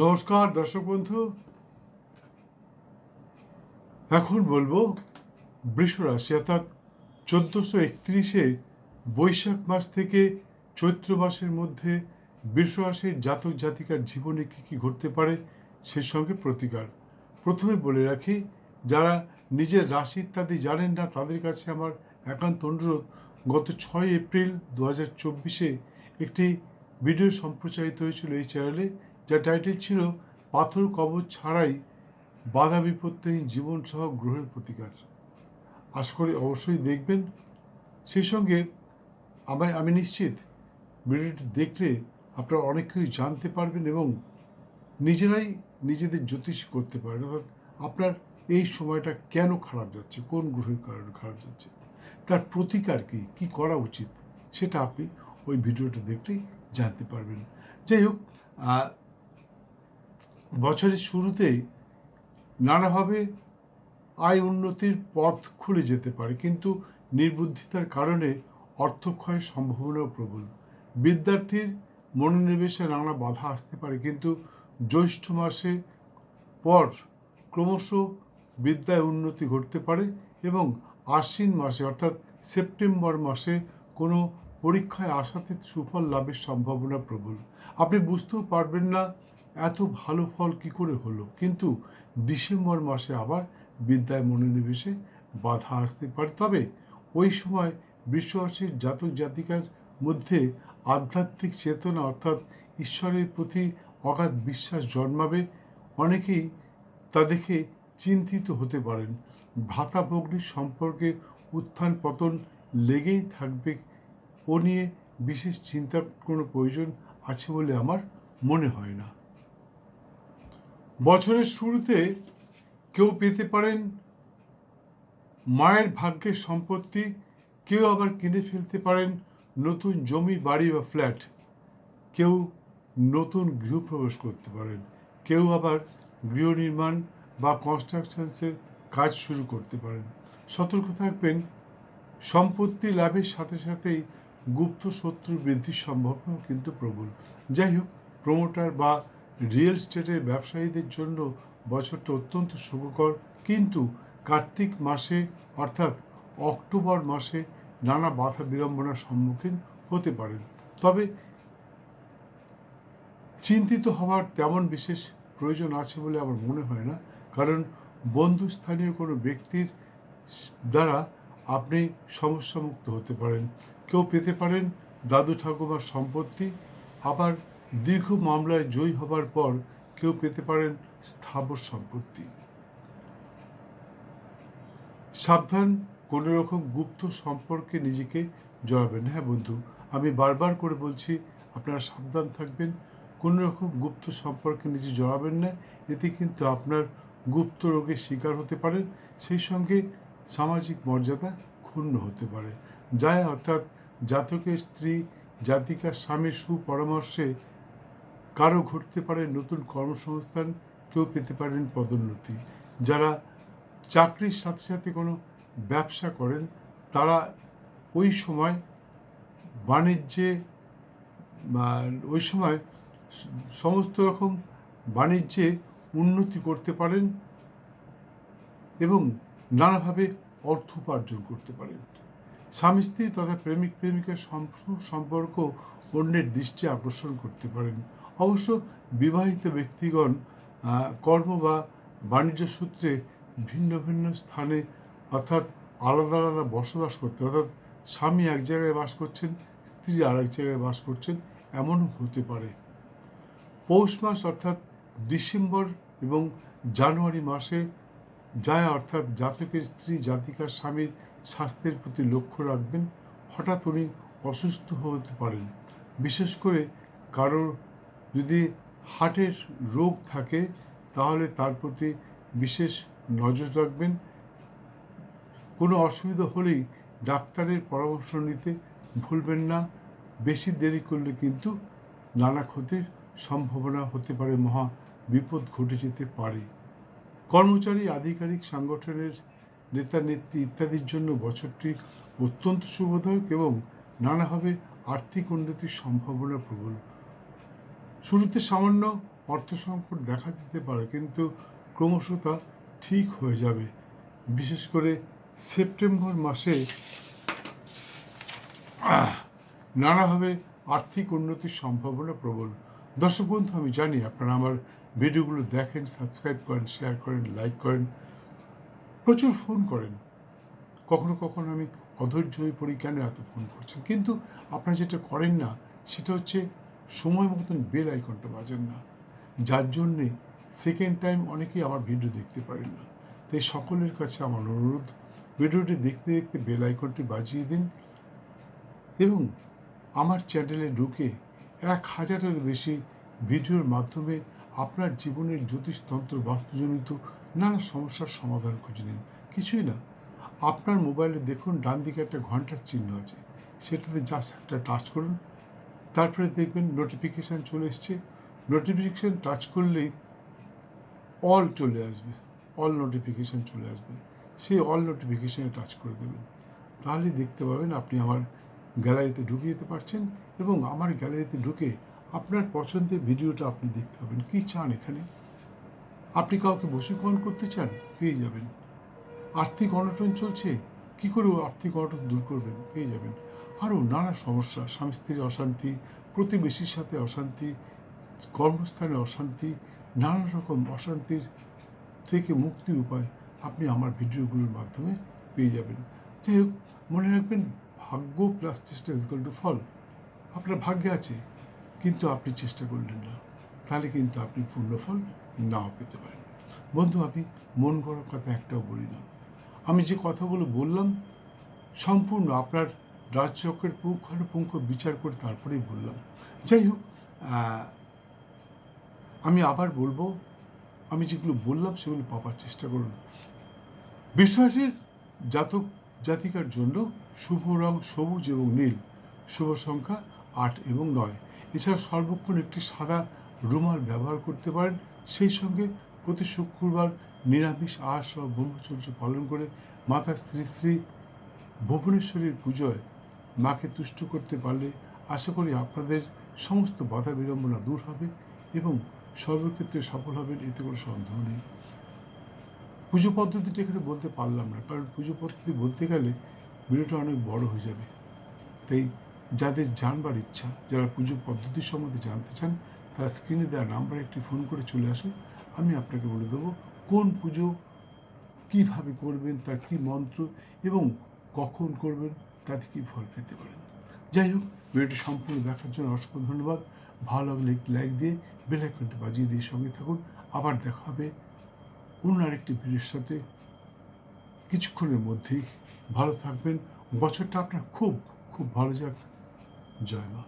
নমস্কার, দর্শক বন্ধু। এখন বলব, বৃষ রাশি অর্থাৎ চোদ্দোশো একত্রিশে বৈশাখ মাস থেকে চৈত্র মাসের মধ্যে বৃষ রাশির জাতক জাতিকার জীবনে কী কী ঘটতে পারে সে সঙ্গে প্রতিকার। প্রথমে বলে রাখি, যারা নিজের রাশি ইত্যাদি জানেন না, তাদের কাছে আমার একান্ত অনুরোধ, গত ছয় এপ্রিল দু হাজার চব্বিশে একটি ভিডিও সম্প্রচারিত হয়েছিল এই চ্যানেলে। যার টাইটেল ছিল পাথর কবচ ছাড়াই বাধা বিপত্তিহীন জীবন সহ গ্রহের প্রতিকার। আশা করি অবশ্যই দেখবেন। সেই সঙ্গে আমার আমি নিশ্চিত ভিডিওটি দেখলে আপনারা অনেক কিছু জানতে পারবেন এবং নিজেরাই নিজেদের জ্যোতিষ করতে পারেন অর্থাৎ আপনার এই সময়টা কেন খারাপ যাচ্ছে? কোন গ্রহের কারণে খারাপ যাচ্ছে? তার প্রতিকার কি? কি করা উচিত? সেটা আপনি ওই ভিডিওটা দেখলেই জানতে পারবেন। যাই হোক বছরের শুরুতেই নানাভাবে আয় উন্নতির পথ খুলে যেতে পারে, কিন্তু নির্বুদ্ধিতার কারণে অর্থক্ষয়ের সম্ভাবনাও প্রবল। বিদ্যার্থীর মনোনিবেশে নানা বাধা আসতে পারে, কিন্তু জ্যৈষ্ঠ মাসে পর ক্রমশ বিদ্যায় উন্নতি ঘটতে পারে এবং আশ্বিন মাসে, অর্থাৎ সেপ্টেম্বর মাসে কোনো পরীক্ষায় আশাতীত সুফল লাভের সম্ভাবনা প্রবল। আপনি বুঝতেও পারবেন না এত ভালো ফল কি করে হলো? কিন্তু ডিসেম্বর মাসে আবার বিদ্যায় মনোনিবেশে বাধা আসতে পারে। তবে ওই সময় বিশ্ববাসীর জাতক জাতিকার মধ্যে আধ্যাত্মিক চেতনা অর্থাৎ ঈশ্বরের প্রতি অগাধ বিশ্বাস জন্মাবে, অনেকেই তা দেখে চিন্তিত হতে পারেন। ভ্রাতা ভগ্নির সম্পর্কে উত্থান পতন লেগেই থাকবে ও নিয়ে বিশেষ চিন্তার কোনো প্রয়োজন আছে বলে আমার মনে হয় না। বছরের শুরুতে কেউ পেতে পারেন মায়ের ভাগ্যের সম্পত্তি, কেউ আবার কিনে ফেলতে পারেন নতুন জমি, বাড়ি বা ফ্ল্যাট কেউ নতুন গৃহপ্রবেশ করতে পারেন। কেউ আবার গৃহ নির্মাণ বা কনস্ট্রাকশনসের কাজ শুরু করতে পারেন। সতর্ক থাকবেন, সম্পত্তি লাভের সাথে সাথেই গুপ্ত শত্রু বৃদ্ধির সম্ভাবনাও কিন্তু প্রবল। যাই হোক প্রমোটার বা রিয়েল স্টেটের ব্যবসায়ীদের জন্য বছরটা অত্যন্ত শুভকর। কিন্তু কার্তিক মাসে অর্থাৎ অক্টোবর মাসে নানা বাধা বিড়ম্বনার সম্মুখীন হতে পারেন। তবে চিন্তিত হওয়ার তেমন বিশেষ প্রয়োজন আছে বলে আমার মনে হয় না। কারণ বন্ধুস্থানীয় কোনো ব্যক্তির দ্বারা আপনি সমস্যামুক্ত হতে পারেন। কেউ পেতে পারেন দাদু ঠাকুমার সম্পত্তি, আবার দীর্ঘ মামলায় জয়ী হবার পর কেউ পেতে পারেন স্থাবর সম্পত্তি। সাবধান, কোনো রকম গুপ্ত সম্পর্কে নিজেকে জড়াবেন হ্যাঁ বন্ধু, আমি বারবার করে বলছি, আপনারা সাবধান থাকবেন, কোনো রকম গুপ্ত সম্পর্কে নিজে জড়াবেন না। এতে কিন্তু আপনার গুপ্ত রোগের শিকার হতে পারেন সেই সঙ্গে সামাজিক মর্যাদা ক্ষুণ্ণ হতে পারে। যায় অর্থাৎ জাতকের স্ত্রী, জাতিকার স্বামীর সুপরামর্শে কারও ঘটতে পারে নতুন কর্মসংস্থান, কেউ পেতে পারেন পদোন্নতি। যারা চাকরির সাথে সাথে কোনো ব্যবসা করেন, তারা ওই সময় বাণিজ্যে ওই সময় সমস্ত রকম বাণিজ্যে উন্নতি করতে পারেন এবং নানাভাবে অর্থ উপার্জন করতে পারেন। স্বামী, স্ত্রী তথা প্রেমিক, প্রেমিকার সম্পর্ক অন্যের দৃষ্টি আকর্ষণ করতে পারেন। অবশ্য বিবাহিত ব্যক্তিগণ কর্ম বা বাণিজ্য সূত্রে ভিন্ন ভিন্ন স্থানে অর্থাৎ আলাদা আলাদা বসবাস করতে, অর্থাৎ স্বামী এক জায়গায় বাস করছেন, স্ত্রী আর এক জায়গায় বাস করছেন, এমনও হতে পারে। পৌষ মাস অর্থাৎ ডিসেম্বর এবং জানুয়ারি মাসে যায় অর্থাৎ জাতকের স্ত্রী, জাতিকার স্বামীর স্বাস্থ্যের প্রতি লক্ষ্য রাখবেন। হঠাৎ উনি অসুস্থ হতে পারেন। বিশেষ করে কারোর যদি হার্টের রোগ থাকে, তাহলে তার প্রতি বিশেষ নজর রাখবেন। কোনো অসুবিধা হলেই ডাক্তারের পরামর্শ নিতে ভুলবেন না। বেশি দেরি করলে কিন্তু নানা ক্ষতির সম্ভাবনা হতে পারে, মহা বিপদ ঘটে যেতে পারে। কর্মচারী, আধিকারিক, সংগঠনের নেতা, নেত্রী ইত্যাদির জন্য বছরটি অত্যন্ত শুভদায়ক এবং নানাভাবে আর্থিক উন্নতির সম্ভাবনা প্রবল। শুরুতে সামান্য অর্থ সংকট দেখা দিতে পারে, কিন্তু ক্রমশ তা ঠিক হয়ে যাবে। বিশেষ করে সেপ্টেম্বর মাসে নানাভাবে আর্থিক উন্নতির সম্ভাবনা প্রবল। দর্শক বন্ধু, আমি জানি আপনারা আমার ভিডিওগুলো দেখেন, সাবস্ক্রাইব করেন শেয়ার করেন লাইক করেন, প্রচুর ফোন করেন। কখনো কখনো আমি অধৈর্য হয়ে পড়ি, কেন এত ফোন করছেন? কিন্তু আপনারা যেটা করেন না, সেটা হচ্ছে সময় মতন বেল আইকনটা বাজেন না। যার জন্যে সেকেন্ড টাইম অনেকেই আমার ভিডিও দেখতে পারেন না। তাই সকলের কাছে আমার অনুরোধ ভিডিওটি দেখতে দেখতে বেল আইকনটি বাজিয়ে দিন এবং আমার চ্যানেলে ঢুকে এক হাজারের বেশি ভিডিওর মাধ্যমে আপনার জীবনের জ্যোতিষতন্ত্র বাস্তুজনিত নানা সমস্যার সমাধান খুঁজে নিন। কিছুই না, আপনার মোবাইলে দেখুন ডান দিকে একটা ঘণ্টার চিহ্ন আছে। সেটাতে জাস্ট একটা টাচ করুন। তারপরে দেখবেন নোটিফিকেশান চলে এসছে। নোটিফিকেশান টাচ করলেই অল চলে আসবে। অল নোটিফিকেশান চলে আসবে। সেই অল নোটিফিকেশানে টাচ করে দেবেন। তাহলে দেখতে পাবেন আপনি আমার গ্যালারিতে ঢুকে যেতে পারছেন এবং আমার গ্যালারিতে ঢুকে আপনার পছন্দের ভিডিওটা আপনি দেখতে পাবেন। কী চান এখানে? আপনি কাউকে বশীকরণ করতে চান, পেয়ে যাবেন। আর্থিক অনটন চলছে, কী করে আর্থিক অনটন দূর করবেন, পেয়ে যাবেন। আরও নানা সমস্যা, স্বামী স্ত্রীর অশান্তি, প্রতিবেশীর সাথে অশান্তি, কর্মস্থানে অশান্তি, নানা রকম অশান্তির থেকে মুক্তির উপায় আপনি আমার ভিডিওগুলোর মাধ্যমে পেয়ে যাবেন। যাই হোক, মনে রাখবেন ভাগ্য প্লাস চেষ্টা ইজ টু ফল। আপনার ভাগ্যে আছে, কিন্তু আপনি চেষ্টা করলেন না। তাহলে কিন্তু আপনি পূর্ণ ফল নাও পেতে পারেন। বন্ধু, আমি মন গড়ার কথা একটাও বলি না। আমি যে কথাগুলো বললাম, সম্পূর্ণ আপনার রাজচক্রের পুঙ্খানুপুঙ্খ বিচার করে তারপরেই বললাম, যাই হোক আমি আবার বলব, আমি যেগুলো বললাম সেগুলো পাবার চেষ্টা করুন। বিষয়টির জাতক জাতিকার জন্য শুভ রং সবুজ এবং নীল, শুভ সংখ্যা আট এবং নয়। এছাড়া সর্বক্ষণ একটি সাদা রুমাল ব্যবহার করতে পারেন। সেই সঙ্গে প্রতি শুক্রবার নিরামিষ আহার সহ ব্রহ্মচর্য পালন করে মাতা শ্রী শ্রী ভুবনেশ্বরীর পুজোয় মাকে তুষ্ট করতে পারলে আশা করি আপনাদের সমস্ত বাধা বিড়ম্বনা দূর হবে এবং সর্বক্ষেত্রে সফল হবেন, এতে কোনো সন্দেহ নেই। পুজো পদ্ধতিটা এখানে বলতে পারলাম না, কারণ পুজো পদ্ধতি বলতে গেলে ভিডিওটা অনেক বড় হয়ে যাবে। তাই যাদের জানবার ইচ্ছা, যারা পুজো পদ্ধতি সম্বন্ধে জানতে চান, তারা স্ক্রিনে দেওয়া নাম্বারে একটি ফোন করে চলে আসুন। আমি আপনাকে বলে দেবো কোন পুজো কীভাবে করবেন, তার কী মন্ত্র এবং কখন করবেন তাতে কী ফল পেতে পারেন। যাই হোক, ভিডিওটি সম্পূর্ণ দেখার জন্য অসংখ্য ধন্যবাদ। ভালো লাগলে একটি লাইক দিয়ে বেল আইকনটি বাজিয়ে দিয়ে সঙ্গে থাকুন। আবার দেখা হবে অন্য আরেকটি ভিডিওর সাথে। কিছুক্ষণের মধ্যেই ভালো থাকবেন। বছরটা আপনার খুব খুব ভালো যাক। জয় মা।